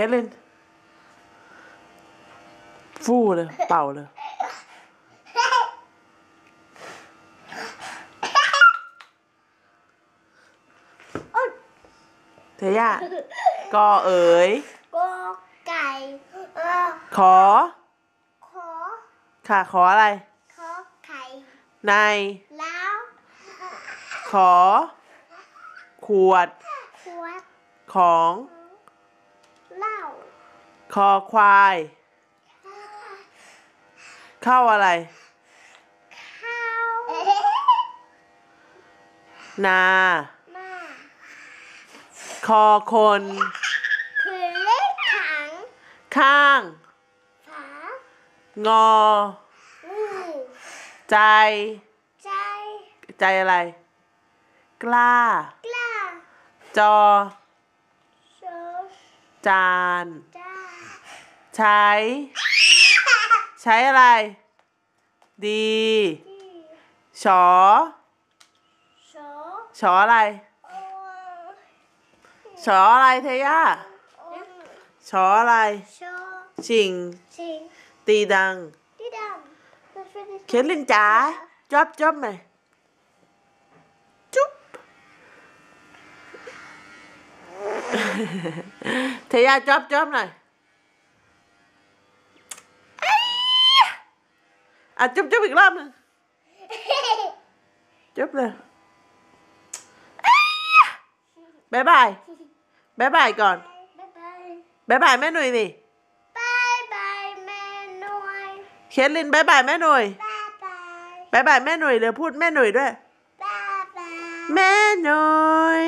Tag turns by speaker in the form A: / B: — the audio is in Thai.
A: Jellen. Voeren, Paulen. เลนฟู่เลยเป่าเลยเทย่ากอเอ๋ย
B: กอไก่เออ
A: ขอ
B: ขอ
A: ค่ะขออะไร
B: ขอไข่
A: ใน
B: แล้ว
A: ขอ ขวด
B: ขวด
A: ของ
B: เหล้า
A: คอควาย เข้าอะไร
B: ข้าว
A: นา
B: มา
A: คอคน
B: คือเล็กถัง
A: ข้าง
B: ฝาง
A: อ
B: อืม
A: ใจ
B: ใจ
A: ใจอะไร กล้า
B: กล้า
A: จอ
B: โซ
A: จาน
B: จ้า
A: ใช้ ใช้อะไร ดี
B: ที่
A: ชอ
B: โซ
A: ชออะไร
B: Số lại
A: thế ya Số lại. Xin Tì đằng. Khiến lên trái.
B: Chóp chóp
A: mày Chúc Thế ya chóp chóp
B: này. À
A: chụp chụp
B: Việt Nam
A: nè Chụp nè
B: Bye bye. ำมันเป็น
A: เคสลินจ๋าจอบจอบไหมจุ๊บเทย่าจอบจอบหน่อยเอ้ยอะจุ๊บจุ๊บอีกรอบหนึงจุ๊บเลยเอ้ยบายบายบายบายก่อน
B: บ๊ายบาย
A: บายบายแม่หนุ่ยนี่
B: บายบายแม่หน่วย
A: เคสลินบายบายแม่หนุ่ย
B: บายบาย
A: บายบายแม่หนุ่ยเดี๋ยวพูดแม่หนุ่ยด้วย
B: บายบาย
A: แม่หนุ่ย